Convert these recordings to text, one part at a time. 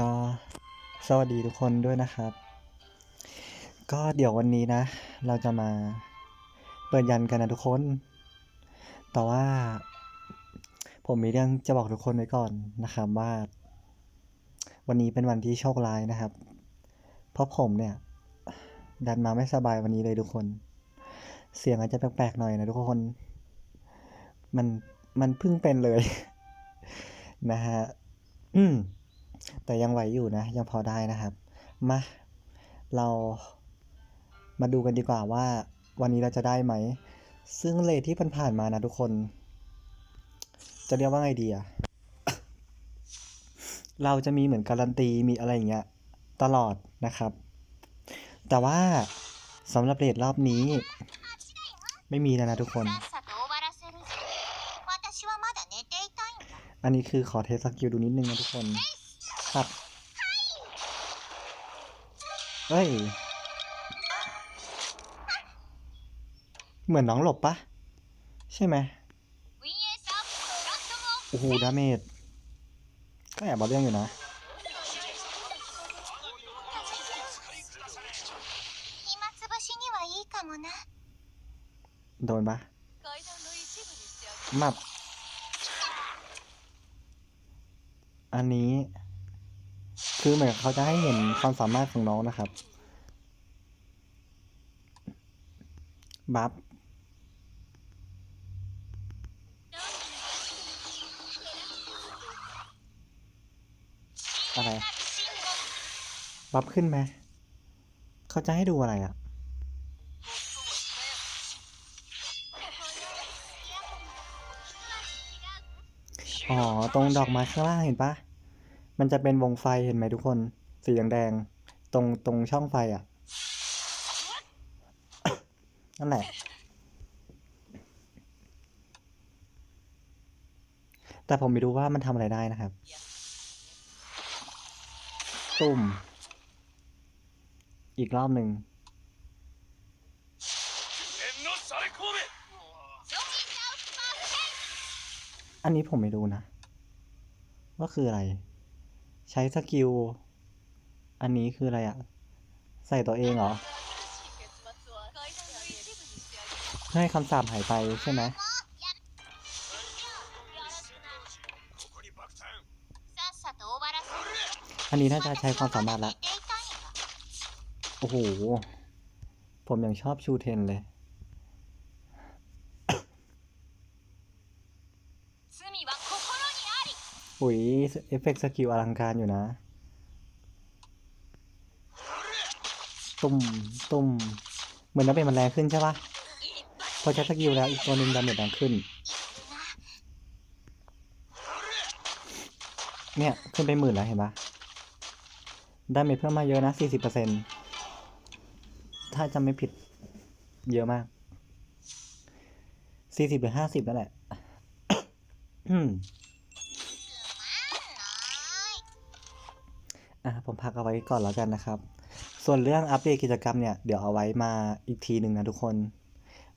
ก็สวัสดีทุกคนด้วยนะครับ ก็เดี๋ยววันนี้นะ เราจะมาเปิดยันกันนะทุกคน แต่ว่า ผมมีเรื่องจะบอกทุกคนไว้ก่อนนะครับว่า วันนี้เป็นวันที่โชคร้ายนะครับ เพราะผมเนี่ย ดันมาไม่สบายวันนี้เลยทุกคน เสียงอาจจะแปลกๆหน่อยนะทุกคน มันมันเพิ่งเป็นเลย นะฮะ อืม แต่ยังไหวอยู่นะ ยังพอได้นะครับ มา เรามาดูกันดีกว่าว่า วันนี้เราจะได้ไหม ซึ่งเลทที่ผ่านๆมานะทุกคน จะเรียกว่าไงดีอะเราจะมีเหมือนการันตีมีอะไรอย่างเงี้ยตลอดนะครับ แต่ว่าสำหรับเลทรอบนี้ ไม่มีแล้วนะทุกคน อันนี้คือขอเทสสกิลดูนิดนึงนะทุกคนัตเฮ้ย เหมือนน้องหลบปะ ใช่ไหมโอ้โห ดาเมจ ก็แอบเาเรื่องอยู่นะโดนปะมับ อันนี้ คือเหมือนเขาจะให้เห็นความสามารถของน้องนะครับ บัฟอะไร บัฟขึ้นไหม เขาจะให้ดูอะไรอะอ๋อ ตรงดอกไม้ข้างล่างเห็นปะ มันจะเป็นวงไฟเห็นไหมทุกคน สีแดงตรงตรงช่องไฟอะ นั่นแหละ แต่ผมไม่รู้ว่ามันทำอะไรได้นะครับ ตุ่ม อีกรอบหนึ่งอันนี้ผมไม่รู้นะ ว่าคืออะไร ใช้สกิล อันนี้คืออะไรอะใส่ตัวเองเหรอ เพื่อให้คำสาปหายไปใช่ไหมอันนี้น่าจะใช้ความสามารถละ โอ้โห ผมยังชอบชูเทนเลย りอุ้ยเอฟเฟกต์สกิลอลังการอยู่นะ ตุ่มตุ่มเหมือนน้ำเป็นมันแรงขึ้นใช่ปะพอใช้สกิลแล้วอีกตัวหนึ่งดาเมจแรงขึ้น เนี่ย ขึ้นไปหมื่นแล้วเห็นปะดาเมจเพิ่มมาเยอะนะสี่สิบเปอร์เซ็นถ้าจำไม่ผิดเยอะมากสี่สิบหรือห้าสิบนั่นแหละ อะผมพักเอาไว้ก่อนแล้วกันนะครับ ส่วนเรื่องอัปเดตกิจกรรมเนี่ยเดี๋ยวเอาไว้มาอีกทีหนึ่งนะทุกคน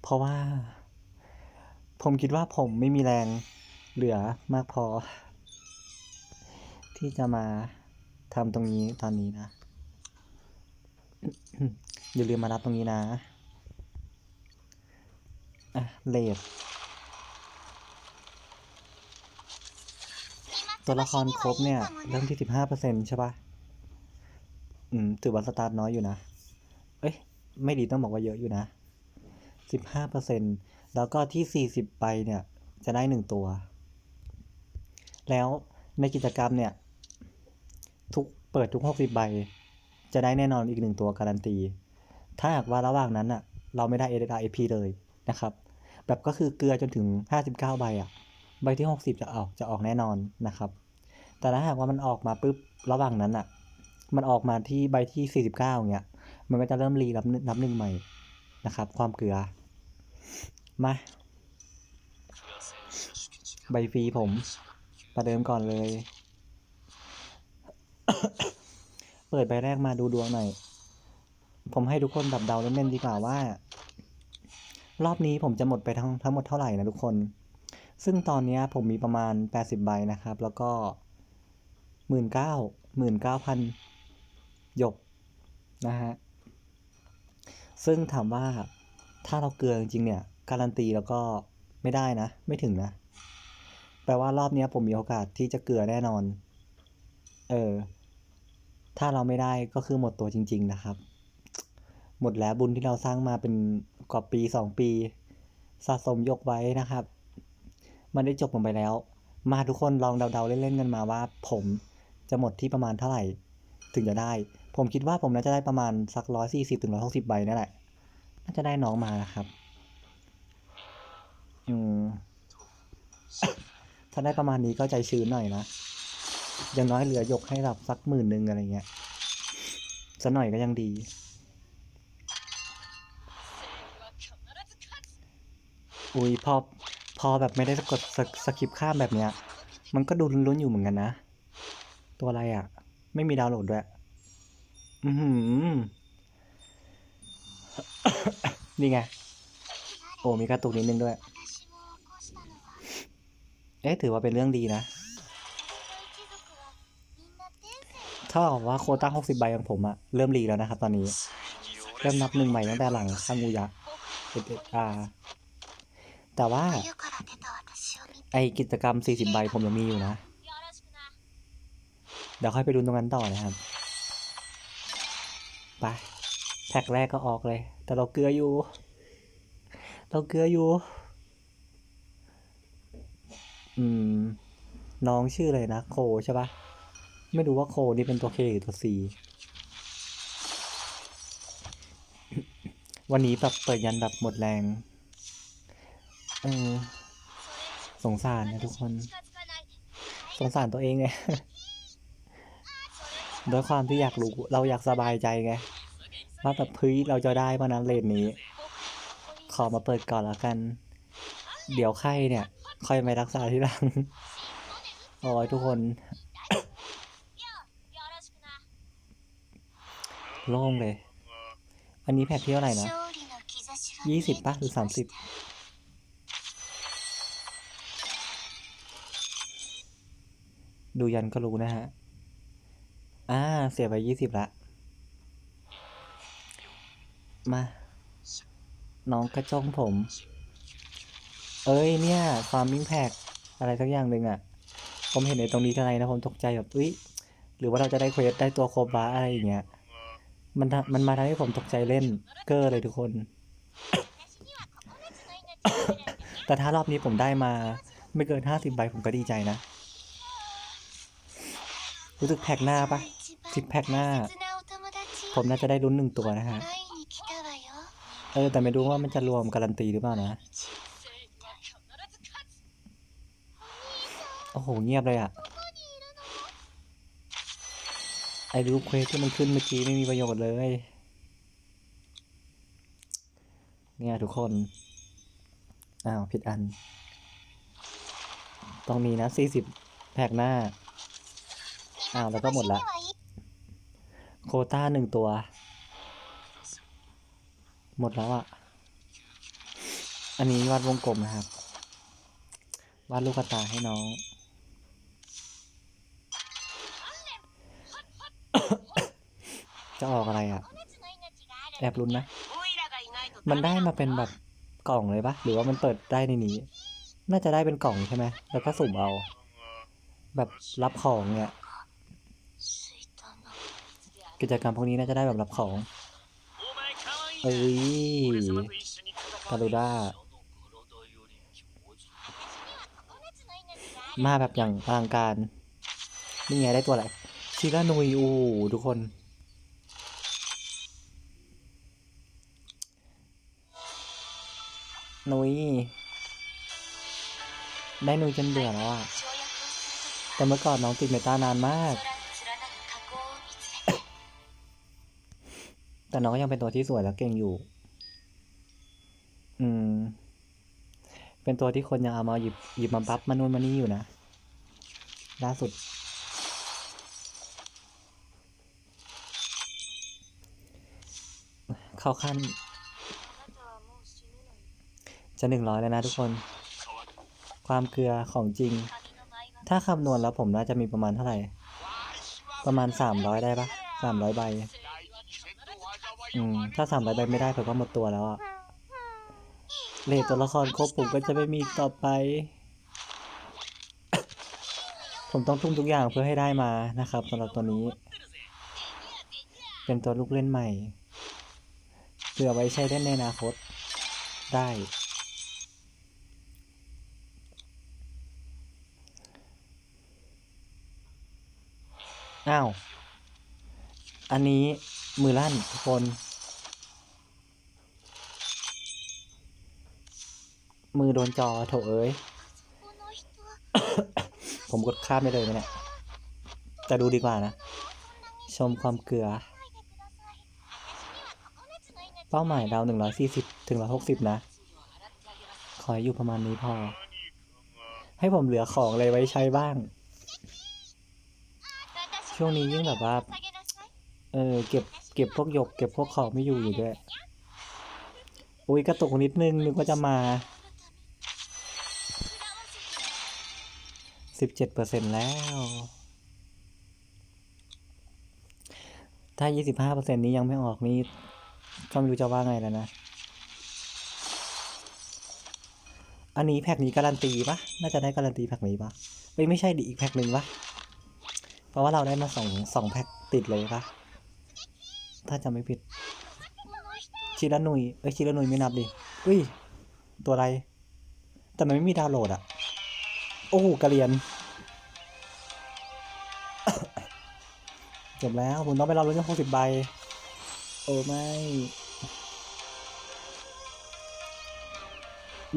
เพราะว่า ผมคิดว่าผมไม่มีแรงเหลือมากพอ ที่จะมาทำตรงนี้ตอนนี้นะ อย่าลืมมารับตรงนี้นะอะเลดตัวละครครบเนี่ย เริ่มที่สิบห้าเปอร์เซ็นต์ใช่ปะ อืมถือว่าสตาร์ทน้อยอยู่นะ เอ้ย ไม่ดีต้องบอกว่าเยอะอยู่นะสิบห้าเปอร์เซ็นแล้วก็ที่สี่สิบใบเนี่ย จะได้หนึ่งตัว แล้วในกิจกรรมเนี่ย ทุกเปิดทุกหกสิบใบ จะได้แน่นอนอีกหนึ่งตัวการันตี ถ้าหากว่าระหว่างนั้นอะเราไม่ได้ a อ p เลยนะครับ แบบก็คือเกลือจนถึงห้าสิบเก้าใบอะใบที่หกสิบจะออกจะออกแน่นอนนะครับ แต่ถ้าหากว่ามันออกมาปุ๊บระหว่างนั้นอะ มันออกมาที่ใบที่สี่สิบเก้าเงี้ยมันก็จะเริ่มรีนับนับหนึ่งใหม่นะครับ ความเกลือ มา ใบฟรีผม ประเดิมก่อนเลย เปิดใบแรกมาดูดวงหน่อย ผมให้ทุกคนแบบเดาเล่นๆดีกว่าว่า รอบนี้ผมจะหมดไปทั้งทั้งหมดเท่าไหร่นะทุกคน ซึ่งตอนนี้ผมมีประมาณ 80 ใบนะครับ แล้วก็หมื่นเก้า หยกนะฮะ ซึ่งถามว่าถ้าเราเกลือจริงๆเนี่ย การันตีแล้วก็ไม่ได้นะ ไม่ถึงนะ แปลว่ารอบนี้ผมมีโอกาสที่จะเกลือแน่นอน เออ ถ้าเราไม่ได้ก็คือหมดตัวจริง ๆ นะครับ หมดแล้วบุญที่เราสร้างมาเป็นกว่าปีสองปี สะสมยกไว้นะครับ มันได้จบลงไปแล้ว มาทุกคนลองเดาๆเล่นๆกันมาว่า ผมจะหมดที่ประมาณเท่าไหร่ ถึงจะได้ ผมคิดว่าผมน่าจะได้ประมาณสักร้อยสี่สิบถึงร้อยหกสิบใบนั่นแหละน่าจะได้น้องมานะครับอืมถ้าได้ประมาณนี้ก็ใจชื้นหน่อยนะอย่างน้อยเหลือยกให้รับสักหมื่นหนึ่งอะไรเงี้ยสักหน่อยก็ยังดี อุ้ยพอพอแบบไม่ได้กดสกสกิปข้ามแบบเนี้ย มันก็ดูลุ้นๆอยู่เหมือนกันนะ ตัวอะไรอะ ไม่มีดาวโหลดด้วย นี่ไง โอ้มีกระตุกนิดนึงด้วย เอ๊ะถือว่าเป็นเรื่องดีนะ ถ้ากับว่าโคต้าหกสิบใบของผมอะเริ่มรีแล้วนะครับตอนนี้ เริ่มนับหนึ่งใหม่ตั้งแต่หลังข้างูยะกษ์เอ็ดอาแต่ว่า ไอกิจกรรมสี่สิบใบผมยังมีอยู่นะ เดี๋ยวค่อยไปดูตรงนั้นต่อนะครับ ไปแท็กแรกก็ออกเลย แต่เราเกลืออยู่ เราเกลืออยู่ อืม น้องชื่ออะไรนะ โคใช่ปะไม่รู้ว่าโคนี่เป็นตัวเคหรือตัวซีวันนี้แบบเปิดยันแบบหมดแรง เออ สงสารนะทุกคน สงสารตัวเองไง ด้วยความที่อยากรู้เราอยากสบายใจไงว่าแบบเฮ้ยเราจะได้มานั้นเลนนี้ ขอมาเปิดก่อนแล้วกัน เดี๋ยวไข้เนี่ย ค่อยไปรักษาที่หลังโอ้ยทุกคนโล่งเลย อันนี้แพ็คเท่าไหร่นะยี่สิบป่ะหรือสามสิบดูยันก็รู้นะฮะ อ่า เสียไปยี่สิบละ มา น้องกระจ้องผม เอ้ยเนี่ยฟาร์มิงแพ็กอะไรสักอย่างหนึ่งอะ่ะ ผมเห็นในตรงนี้ทีไรนะผมตกใจแบบอุ้ยหรือว่าเราจะได้เควสได้ตัวโคบาอะไรอย่างเงี้ย มันมันมาทำให้ผมตกใจเล่น เกอร์เลยทุกคน แต่ถ้ารอบนี้ผมได้มา ไม่เกินห้าสิบใบผมก็ดีใจนะ รู้สึกแพ็กหน้าปะ ซิกแพคหน้า ผมน่าจะได้ลุ้นหนึ่งตัวนะฮะ เออ แต่ไม่รู้ว่ามันจะรวมการันตีหรือเปล่านะ โอ้โห เงียบเลยอะไอรูปเควสที่มันขึ้นเมื่อกี้ไม่มีประโยชน์เลย เนี่ยทุกคน อ้าว ผิดอัน ต้องมีนะ 40 แพกหน้า อ้าว แล้วก็หมดละ โคต้าหนึ่งตัว หมดแล้วอะ่ะ อันนี้วาดวงกลมนะครับ วาดลูกตาให้น้อง จะออกอะไรอะ่ะ แอบลุ้นนะ มันได้มาเป็นแบบกล่องเลยปะหรือว่ามันเปิดได้ในนี้ น่าจะได้เป็นกล่องใช่ไหม แล้วก็สุ่มเอา แบบรับของเนี่ย กิจกรรมพวกนี้น่าจะได้แบบรับของเอ้ยกาลูด้ามาแบบอย่างอลังการ นี่ไงได้ตัวอะไรชิรานุยอูทุกคน นุยได้นุยจนเบื่อแล้วอะแต่เมื่อก่อนน้องติดเมตานานมาก แต่น้องก็ยังเป็นตัวที่สวยและเก่งอยู่ อืม เป็นตัวที่คนยังเอามาหยิบหยิบมาบัฟมานู่นมานี่อยู่นะ ล่าสุด เข้าขั้น จะหนึ่งร้อยแล้วนะทุกคน ความเกลือของจริง ถ้าคำนวณแล้วผมน่าจะมีประมาณเท่าไหร่ ประมาณสามร้อยได้ปะสามร้อยใบ อืมถ้าสามใบไม่ได้ผมก็หมดตัวแล้วอะเลทตัวละครครบผมก็จะไม่มีต่อไป ผมต้องทุ่มทุกอย่างเพื่อให้ได้มานะครับสำหรับตัวนี้ เป็นตัวลูกเล่นใหม่เผื่อไว้ใช้เล่นในอนาคตได้ อ้าว อันนี้ มือลั่นทุกคน มือโดนจอโถเอ้ย ผมกดข้ามไม่เลยนะเนี่ยแต่ดูดีกว่านะ ชมความเกลือ เป้าหมายดาวหนึ่งร้อยสี่สิบถึงร้อยหกสิบนะ ขออยู่ประมาณนี้พอ ให้ผมเหลือของอะไรไว้ใช้บ้าง ช่วงนี้ยิ่งแบบว่า เออเก็บ เก็บพวกหยกเก็บพวกของไม่อยู่อยู่ด้วยอุ้ยกระตุกนิดนึงนึกว่าจะมาสิบเจ็ดเปอร์เซ็นแล้ว ถ้ายี่สิบห้าเปอร์เซ็นนี้ยังไม่ออกนี่ก็ไม่รู้จะว่าไงแล้วนะ อันนี้แพ็กนี้การันตีปะน่าจะได้การันตีแพ็กนี้ปะเอ้ยไม่ใช่ดิอีกแพ็กหนึ่งปะเพราะว่าเราได้มาสองสองแพ็กติดเลยปะ ถ้าจำไม่ผิด ชิรานุยเอ้ยชิรานุยไม่นับดิอุ้ย ตัวอะไร แต่มันไม่มีดาวน์โหลดอะโอ้โหกระเรียน จบแล้วผมต้องไปรอลุ้นหกสิบใบ โอ้ไม่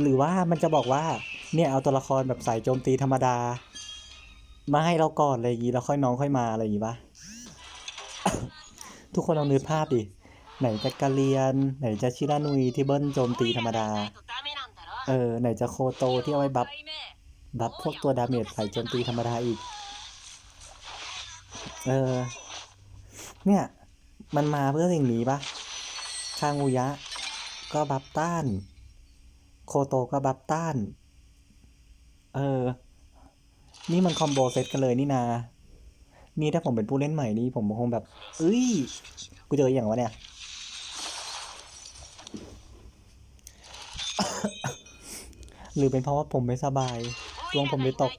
หรือว่ามันจะบอกว่า เนี่ยเอาตัวละครแบบสายโจมตีธรรมดา มาให้เราก่อนอะไรอย่างงี้แล้วค่อยน้องค่อยมาอะไรอย่างงี้ปะ ทุกคนลองนึกภาพดิ ไหนจะกาเลียน ไหนจะชิรานุยที่เบิ้ลโจมตีธรรมดา เออ ไหนจะโคโตที่เอาไว้บัฟ บัฟพวกตัวดาเมจใส่โจมตีธรรมดาอีก เออ เนี่ย มันมาเพื่อสิ่งนี้ปะคางูยะ ก็บัฟต้าน โคโตก็บัฟต้าน เออ นี่มันคอมโบเซตกันเลยนี่นา นี่ถ้าผมเป็นผู้เล่นใหม่นี่ผมคงแบบ เอ้ย กูเจออย่างวะเนี่ย หรือเป็นเพราะว่าผมไม่สบายดวงผมไปตก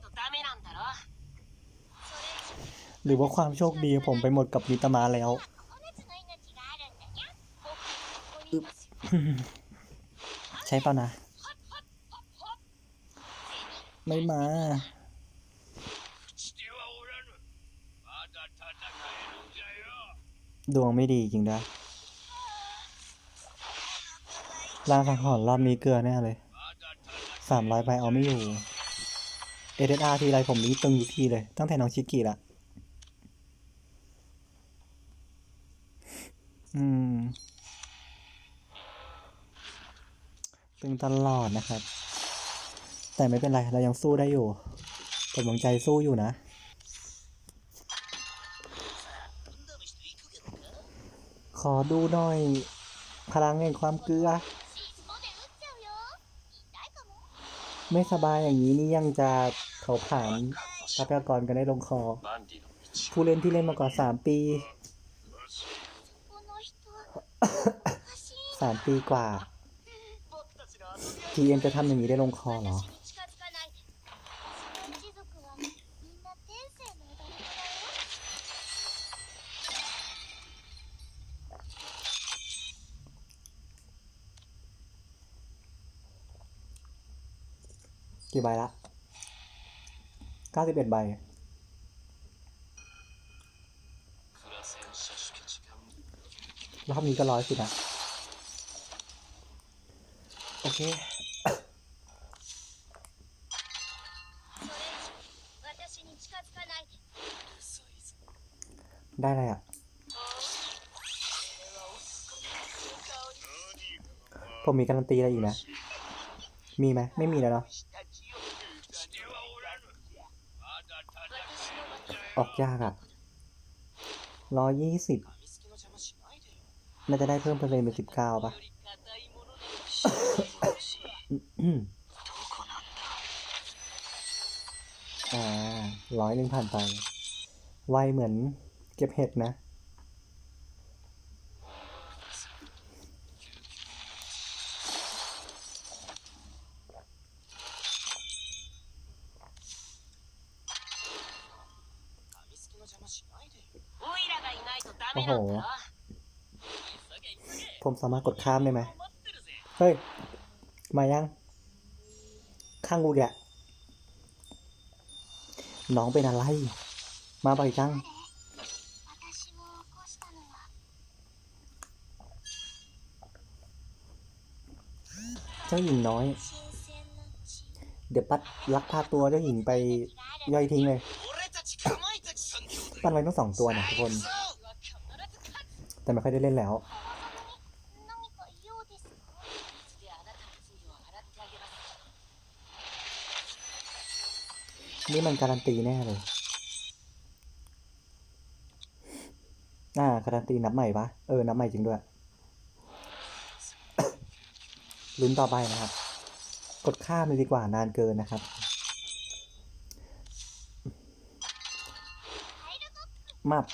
หรือว่าความโชคดีผมไปหมดกับมิตมาแล้วใช่เปล่านะ ไม่มา ดวงไม่ดีจริงด้วยล่างสังหอนรอบนี้เกลือแน่เลยสามร้อยใบเอาไม่อยู่เอเดอาร์ทีไรผมนี้ตึงอยู่ทีเลย ตั้งแต่น้องชิคกี้ละอืม ตึงตลอดนะครับ แต่ไม่เป็นไร เรายังสู้ได้อยู่ ผมลังใจสู้อยู่นะ ขอดูหน่อย พลังแห่งความเกลือ ไม่สบายอย่างนี้นี่ยังจะเผาผ่านทรัพยากรกันได้ลงคอ ผู้เล่นที่เล่นมาก่อนสามปีสามปีกว่าทีเอ็มจะทำอย่างนี้ได้ลงคอเหรอ กี่ใบละเก้าสิบเอ็ดใบ รอบนี้ก็ร้อยสินะ โอเคได้เลยอะ ผมมีการันตีอะไรอีกไหมมีไหม ไม่มีแล้วเนาะ ออกยากอะร้อยยี่สิบน่าจะได้เพิ่มเปอร์เซ็นต์เป็นสิบเก้าป่ะอ่าร้อยหนึ่งผ่านไป ไวเหมือนเก็บเห็ดนะ สามารถกดข้ามได้ไหมเฮ้ย มายัง ข้างกูแกน้องเป็นอะไร มาไปจังเจ้าหญิงน้อย เดี๋ยวปัดลักพาตัวเจ้าหญิงไปย่อยทิ้งเลย ปั้นไว้ต้องสองตัวนะทุกคน แต่ไม่ค่อยได้เล่นแล้ว นี่มันการันตีแน่เลยอ่าการันตีนับใหม่ปะเออ นับใหม่จริงด้วย ลุ้นต่อไปนะครับ กดข้ามเลยดีกว่านานเกินนะครับ มับ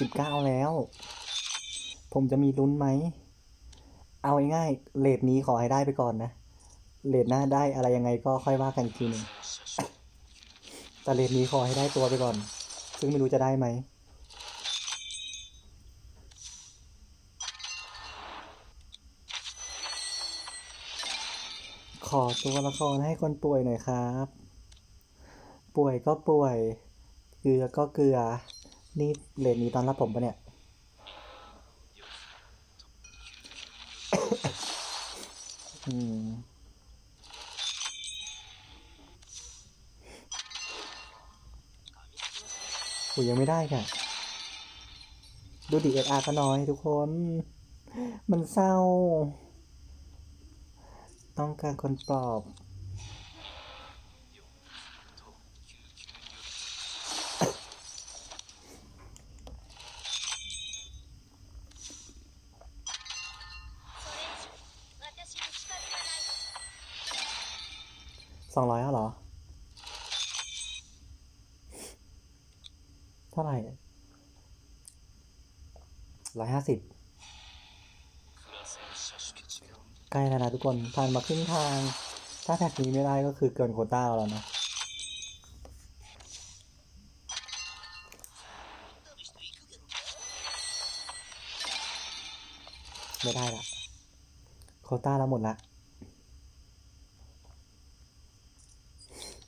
สิบเก้าแล้ว ผมจะมีลุ้นไหม เอาง่ายๆเลทนี้ขอให้ได้ไปก่อนนะ เลทหน้าได้อะไรยังไงก็ค่อยว่ากันทีหนึ่งแต่เลทนี้ขอให้ได้ตัวไปก่อน ซึ่งไม่รู้จะได้ไหมขอตัวละครให้คนป่วยหน่อยครับ ป่วยก็ป่วย เกลือก็เกลือ นี่เลนนี้ตอนรับผมปะเนี่ย อืม โหยังไม่ได้ค่ะ ดูดีเอสอาร์ก็น้อยทุกคน มันเศร้า ต้องการคนปลอบ สองร้อยเหรอ ร้อยห้าสิบใกล้แล้วนะทุกคนผ่านมาครึ่งทาง ถ้าแท็กนี้ไม่ได้ก็คือเกินโคต้าเราแล้วนะไม่ได้ละโคต้าแล้วหมดละ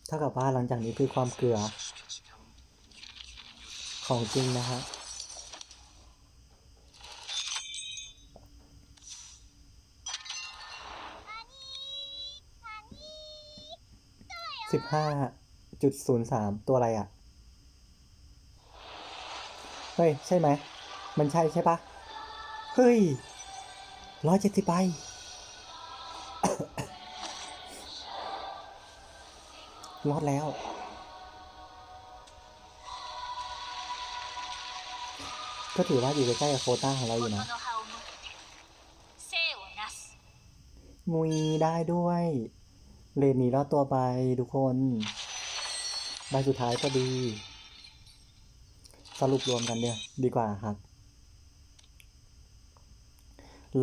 ถ้าากับว่าหลังจากนี้คือความเกลือของจริงนะฮะ สิบห้าจุดศูนย์สามตัวอะไรอะ่ะ เฮ้ย ใช่ไหม มันใช่ใช่ปะเฮ้ยร้อยเจ็ดสิบใบรอดแล้ว ก็ถือว่าอยู่ใกล้กับโคต้าของเราอยู่นะมุยได้ด้วย เลนนี้รอดตัวไปทุกคนใบสุดท้ายก็ดี สรุปรวมกันเนี่ยดีกว่าครับ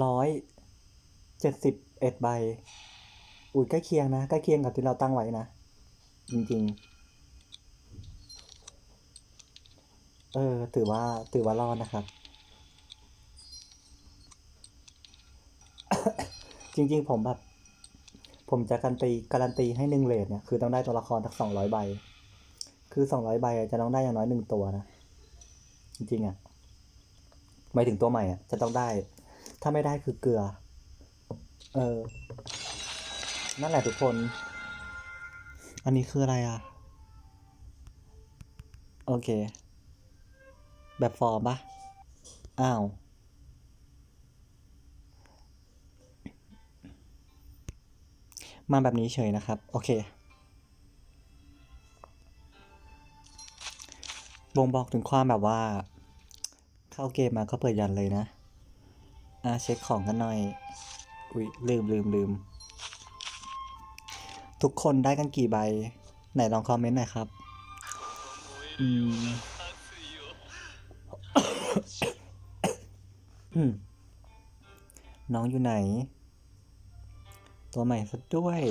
ร้อยเจ็ดสิบเอ็ดใบ อุ้ยใกล้เคียงนะใกล้เคียงกับที่เราตั้งไว้นะ จริงๆ เออ ถือว่าถือว่ารอดนะครับ จริง ๆ ผมแบบ ผมจะการันตีการันตีให้หนึ่งเลทเนี่ยคือต้องได้ตัวละครทั้งสองร้อยใบ คือสองร้อยใบจะต้องได้อย่างน้อยหนึ่งตัวนะ จริงๆอะหมายถึงตัวใหม่อะจะต้องได้ ถ้าไม่ได้คือเกลือ เออ นั่นแหละทุกคน อันนี้คืออะไรอะ โอเค แบบฟอร์มปะอ้าว มาแบบนี้เฉยนะครับ โอเค บ่งบอกถึงความแบบว่า เข้าเกมมาก็เปิดยันเลยนะอ่าเช็คของกันหน่อย อุ้ยลืมลืมลืม ทุกคนได้กันกี่ใบ ไหนลองคอมเมนต์หน่อยครับ อืมน้องอยู่ไหน ตัวใหม่ซะด้วย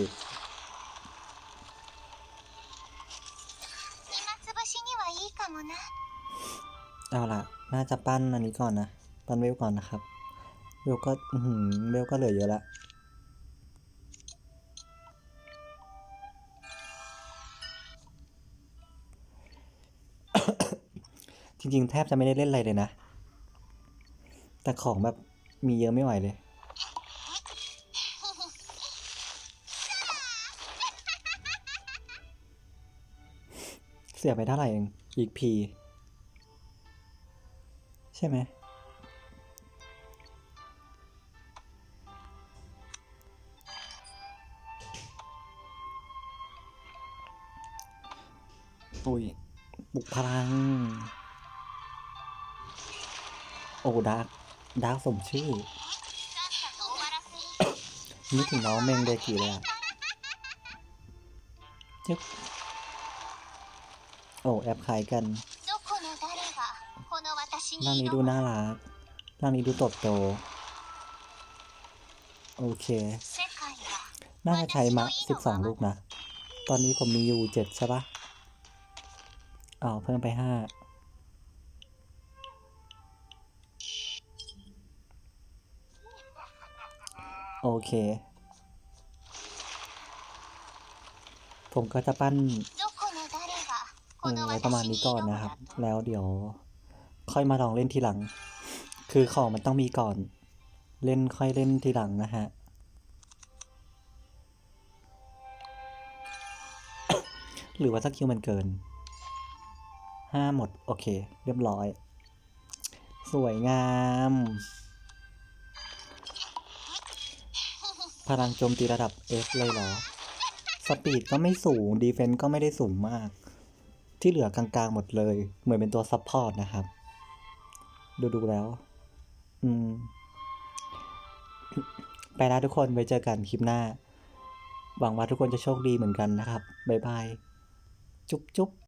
เอาล่ะ น่าจะปั้นอันนี้ก่อนนะ ปั้นเวลก่อนนะครับ เวลก็เวลก็เหลือเยอะละจริงๆ แทบจะไม่ได้เล่นอะไรเลยนะ แต่ของแบบมีเยอะไม่ไหวเลย เสียไปเท่าไหร่เอง อีกพี ใช่ไหม ปุยบุกพลัง โอ้ดาร์กดาร์กสมชื่อ นึกถึงน้องเมงเดกิเลยอะเจ๊ โอ้แอบขายกันร่างนี้ดูน่ารักร่างนี้ดูโตโต โอเค น่าจะใช้มะสิบสองลูกนะ ตอนนี้ผมมีอยู่เจ็ดใช่ปะอาอเพิ่มไปห้าโอเค ผมก็จะปั้น เอะไรประมาณนี้ก่อนนะครับ แล้วเดี๋ยวค่อยมาลองเล่นทีหลัง คือของมันต้องมีก่อน เล่นค่อยเล่นทีหลังนะฮะ หรือว่าสักคิวมันเกินห้าหมด โอเค เรียบร้อย สวยงาม พลังโจมตีระดับ F เลยเหรอ สปีดก็ไม่สูง ดีเฟนต์ก็ไม่ได้สูงมาก ที่เหลือกลางๆหมดเลย เหมือนเป็นตัวซับพอร์ตนะครับ ดูดูแล้ว อืม ไปแล้วทุกคนไว้เจอกันคลิปหน้า หวังว่าทุกคนจะโชคดีเหมือนกันนะครับ บ๊ายบาย จุ๊บจุ๊บ